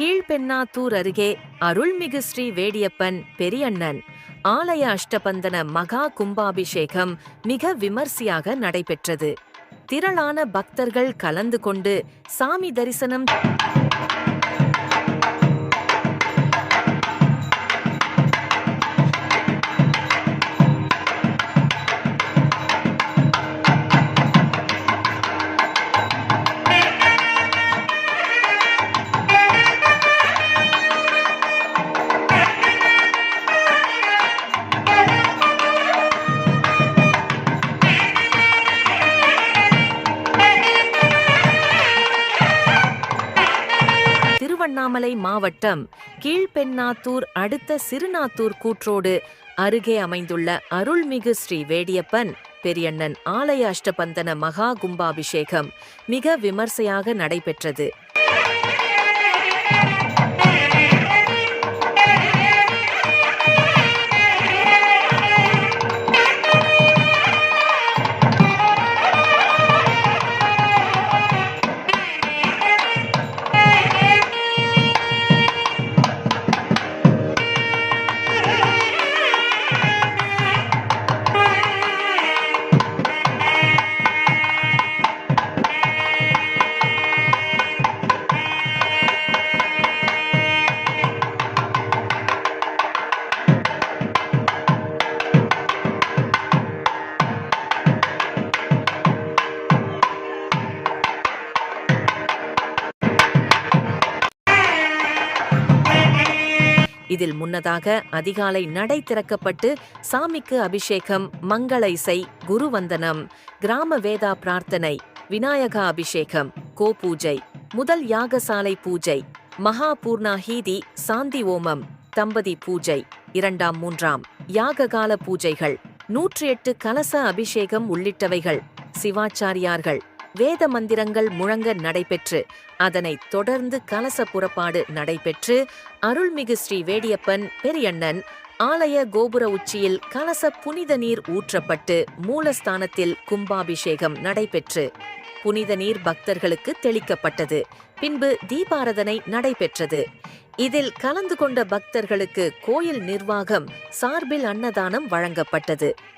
கீழ்பெண்ணாத்தூர் அருகே அருள்மிகு ஸ்ரீ வேடியப்பன் பெரியண்ணன் ஆலய அஷ்டபந்தன மகா கும்பாபிஷேகம் மிக விமர்சையாக நடைபெற்றது. திரளான பக்தர்கள் கலந்து கொண்டு சாமி தரிசனம் திருவண்ணாமலை மாவட்டம் கீழ்பெண்ணாத்தூர் அடுத்த சிறுநாத்தூர் கூற்றோடு அருகே அமைந்துள்ள அருள்மிகு ஸ்ரீ வேடியப்பன் பெரியண்ணன் ஆலய அஷ்டபந்தன மகா கும்பாபிஷேகம் மிக விமர்சையாக நடைபெற்றது. இதில் முன்னதாக அதிகாலை நடை திறக்கப்பட்டு சாமிக்கு அபிஷேகம் மங்கள இசை குருவந்தனம் கிராம வேதா பிரார்த்தனை விநாயகா அபிஷேகம் கோபூஜை முதல் யாகசாலை பூஜை மகா பூர்ணாஹீதி சாந்தி ஓமம் தம்பதி பூஜை இரண்டாம் மூன்றாம் யாககால பூஜைகள் நூற்றி எட்டு கலச அபிஷேகம் உள்ளிட்டவைகள் சிவாச்சாரியார்கள். வேத மந்திரங்கள் முழங்க நடைபெற்று அதனைத் தொடர்ந்து கலச புறப்பாடு நடைபெற்று அருள்மிகு ஸ்ரீ வேடியப்பன் பெரியண்ணன் ஆலய கோபுர உச்சியில் கலச புனித நீர் ஊற்றப்பட்டு மூலஸ்தானத்தில் கும்பாபிஷேகம் நடைபெற்று புனித நீர் பக்தர்களுக்கு தெளிக்கப்பட்டது. பின்பு தீபாரதனை நடைபெற்றது. இதில் கலந்து கொண்ட பக்தர்களுக்கு கோயில் நிர்வாகம் சார்பில் அன்னதானம் வழங்கப்பட்டது.